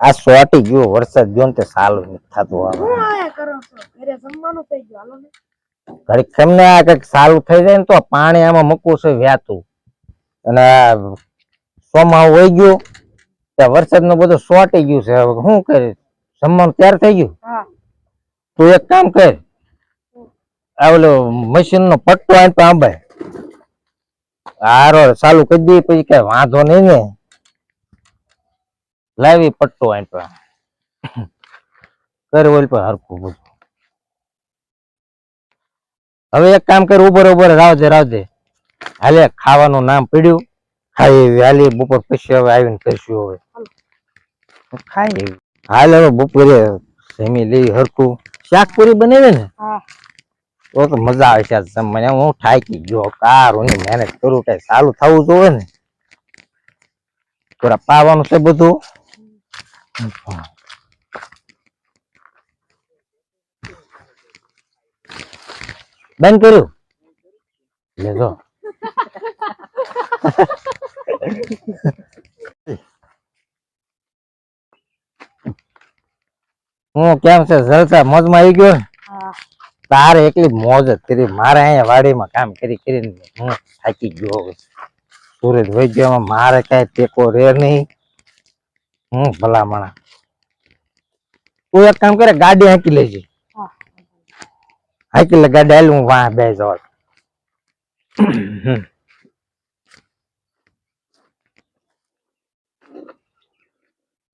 આ સોટી ગયો વરસાદ ગયો ને તે સાલું નથી થતું આયા કરો છો? ઘરે જમવાનું થઈ ગયું હાલો ને. ઘડીક કેમને આ કંઈક સારું થઈ જાય ને તો પાણી આમાં મૂકવું છે વ્યાતું. અને સોમાં વહી ગયું ત્યાં વરસાદનું બધું સોટી ગયું છે. હવે શું કરે જમવાનું તૈયાર થઈ ગયું? તું એક કામ કર આ ઓલો મશીન નો પટ્ટો તો આંબાય. હારો ચાલુ કરી દઈએ પછી કઈ વાંધો નહીં ને. લાવી પટ્ટો આંટવા. તો કર ઓલ પર હરખું બધું. હવે એક કામ કર ઉભર ઉભર રાવજે રાવજે. હાલે ખાવાનું નામ પીડ્યું. ખાઈ એવી હાલી બપોર પછી હવે આવીને કરશું હવે. ખાઈ એવી હાલ હવે બપોરે સેમી લઈ હરખું. શાક પૂરી બનાવી ને? તો તો મજા આવે છે મને હું થાકી ગયો કારું ની મહેનત કરું કઈ સારું થવું જોવે ને? થોડા પાવાનું છે બધું. બંધ કર્યું લેજો હું કેમ છે જલસા મોજમાં આવી ગયો ને હા તારે એકલી મોજ જ કરી મારે અહીંયા વાડીમાં કામ કરી કરીને હું થાકી ગયો હવે સુરત વહી ગયો એમાં મારે કઈ ટેકો રે નહીં હું ભલામણા. તું એક કામ કરે ગાડી હાંકી લેજે. હા. હાંકી લે ગાડી હાલ હું વાહ બે જવા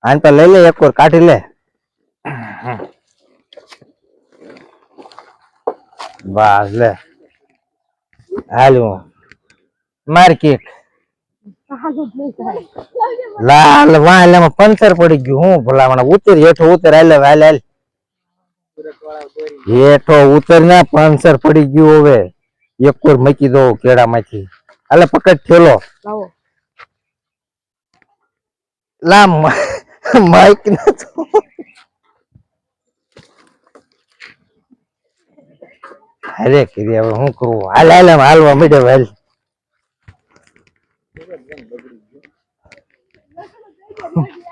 આને તો લઈ લે એક વાર કાઢી લે. બસ લે. હાલું માર્કેટ હાલો નહીં થાય લાલ વાહ એમાં પંચર પડી ગયું હું ભલામણ ઉતર હેઠો ઉતર હાલે હાલ હાલ. હેઠો ઉતર ના પંચર પડી ગયું હવે. એક કોર મૂકી દો કેળા માંથી હાલે પકડ થેલો લાવો. લા માઈક ન અરે કરી હવે શું કરું? હાલ હાલ હાલવા મીડે હાલ. Gracias.